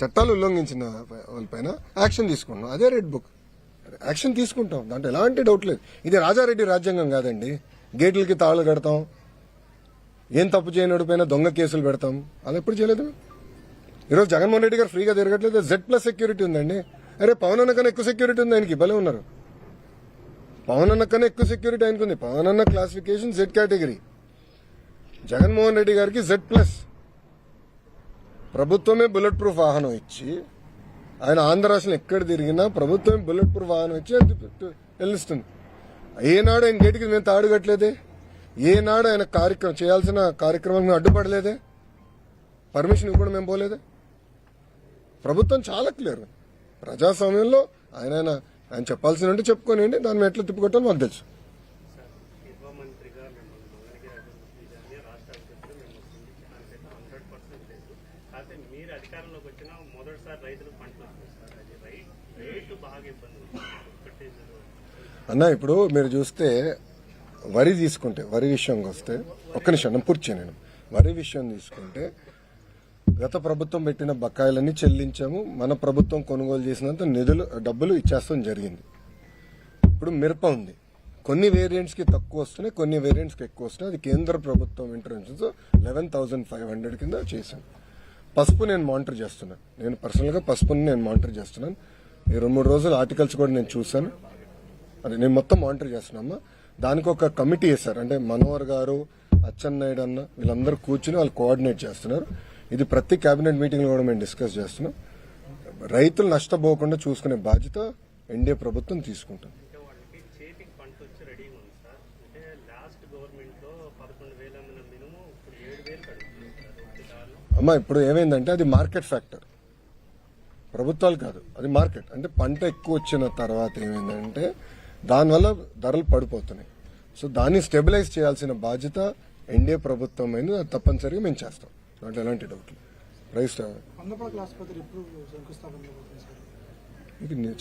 చట్టాలు ఉల్లంఘించిన వాళ్ళపైన యాక్షన్ తీసుకుంటాం అదే రెడ్ బుక్. యాక్షన్ తీసుకుంటాం. దాంట్లో ఎలాంటి డౌట్ లేదు. ఇది రాజారెడ్డి రాజ్యాంగం కాదండి. గేట్లకి తాళు కడతాం. ఏం తప్పు చేయనోడి పైన దొంగ కేసులు పెడతాం. అలా ఎప్పుడు చేయలేదు ఈరోజు జగన్మోహన్ రెడ్డి గారు ఫ్రీగా తిరగట్లేదు. జెడ్ ప్లస్ సెక్యూరిటీ ఉందండి. అరే పవన్ అన్న కన్నా ఎక్కువ సెక్యూరిటీ ఉంది ఆయనకి. భలే ఉన్నారు. పవన్ అన్న కన్నా ఎక్కువ సెక్యూరిటీ ఆయనకుంది. పవన్ అన్న classification Z category Jaganmohan Reddy గారికి జెడ్ ప్లస్ ప్రభుత్వమే బుల్లెట్ ప్రూఫ్ వాహనం ఇచ్చి ఆయన ఆంధ్ర రాష్ట్రం ఎక్కడ తిరిగినా ప్రభుత్వమే బుల్లెట్ ప్రూఫ్ వాహనం ఇచ్చి వెళ్ళిస్తుంది. ఏనాడు ఆయన గేటుకి మేము తాడు కట్టలేదే? ఏనాడు ఆయన కార్యక్రమం చేయాల్సిన కార్యక్రమం మేము అడ్డుపడలేదే? పర్మిషన్ ఇవ్వడం మేము పోలేదే? ప్రభుత్వం చాలా క్లియర్. ప్రజాస్వామ్యంలో ఆయన ఆయన ఆయన చెప్పాల్సిన ఉంటే చెప్పుకోనివ్వండి దాన్ని ఎట్లా తిప్పుకొట్టాలో మాకు తెలుసు. అయితే మీరు అధికారంలోకి వచ్చిన మొదటిసారి రైతులు పంటలు రేటు బాగా ఇబ్బంది అన్న ఇప్పుడు మీరు చూస్తే వరి తీసుకుంటే వరి విషయంకి వస్తే ఒక్క నిమిషం నేను పూర్తి నేను వరి విషయం తీసుకుంటే గత ప్రభుత్వం పెట్టిన బకాయిలన్నీ చెల్లించాము. మన ప్రభుత్వం కొనుగోలు చేసినంత నిధులు డబ్బులు ఇచ్చేస్తాం జరిగింది. ఇప్పుడు మిరప ఉంది. కొన్ని వేరియంట్స్కి తక్కువ వస్తున్నాయి కొన్ని వేరియంట్స్కి ఎక్కువ వస్తున్నాయి. అది కేంద్ర ప్రభుత్వం interventions eleven thousand five hundred కింద చేశాను పసుపు నేను మానిటర్ చేస్తున్నాను నేను పర్సనల్గా పసుపుని నేను మానిటర్ చేస్తున్నాను. ఈ రెండు మూడు రోజులు ఆర్టికల్స్ కూడా నేను చూశాను. అది నేను మొత్తం మానిటర్ చేస్తున్నామా దానికి ఒక కమిటీ వేశారు. అంటే మనోహర్ గారు అచ్చెన్నాయుడు అన్న వీళ్ళందరూ కూర్చుని వాళ్ళు కోఆర్డినేట్ చేస్తున్నారు. ఇది ప్రతి కేబినెట్ మీటింగ్లో కూడా మేము డిస్కస్ చేస్తున్నాం. రైతులు నష్టపోకుండా చూసుకునే బాధ్యత ఎన్డీఏ ప్రభుత్వం తీసుకుంటుంది. అమ్మా ఇప్పుడు ఏమైందంటే అది మార్కెట్ ఫ్యాక్టర్ ప్రభుత్వాలు కాదు అది మార్కెట్. అంటే పంట ఎక్కువ వచ్చిన తర్వాత ఏమైందంటే దానివల్ల ధరలు పడిపోతున్నాయి. సో దాన్ని స్టెబిలైజ్ చేయాల్సిన బాధ్యత ఎన్డీఏ ప్రభుత్వం అయింది అది తప్పనిసరిగా మేము చేస్తాం. దాంట్లో ఎలాంటి డౌట్ లేదు ప్రైస్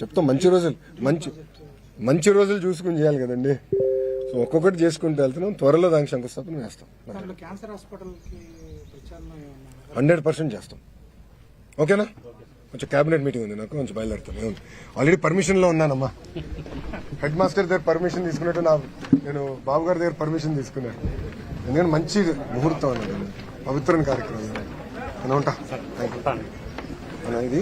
చెప్తాం మంచి రోజులు మంచి మంచి రోజులు చూసుకుని చేయాలి కదండి. సో ఒక్కొక్కటి చేసుకుంటూ వెళ్తున్నాం త్వరలో దానికి శంకుస్థాపన వేస్తాం క్యాన్సర్ హాస్పిటల్కి హండ్రెడ్ పర్సెంట్ చేస్తాం. ఓకేనా? కొంచెం క్యాబినెట్ మీటింగ్ ఉంది నాకు కొంచెం బయలుదేరుతాను. ఏముంది? ఆల్రెడీ పర్మిషన్లో ఉన్నానమ్మా. హెడ్ మాస్టర్ దగ్గర పర్మిషన్ తీసుకున్నట్టు నా నేను బాబు గారి దగ్గర పర్మిషన్ తీసుకున్నాను ఎందుకంటే మంచి ముహూర్తం అన్నది. పవిత్రమైన కార్యక్రమం. నేను ఉంటా? థ్యాంక్ యూ ఇది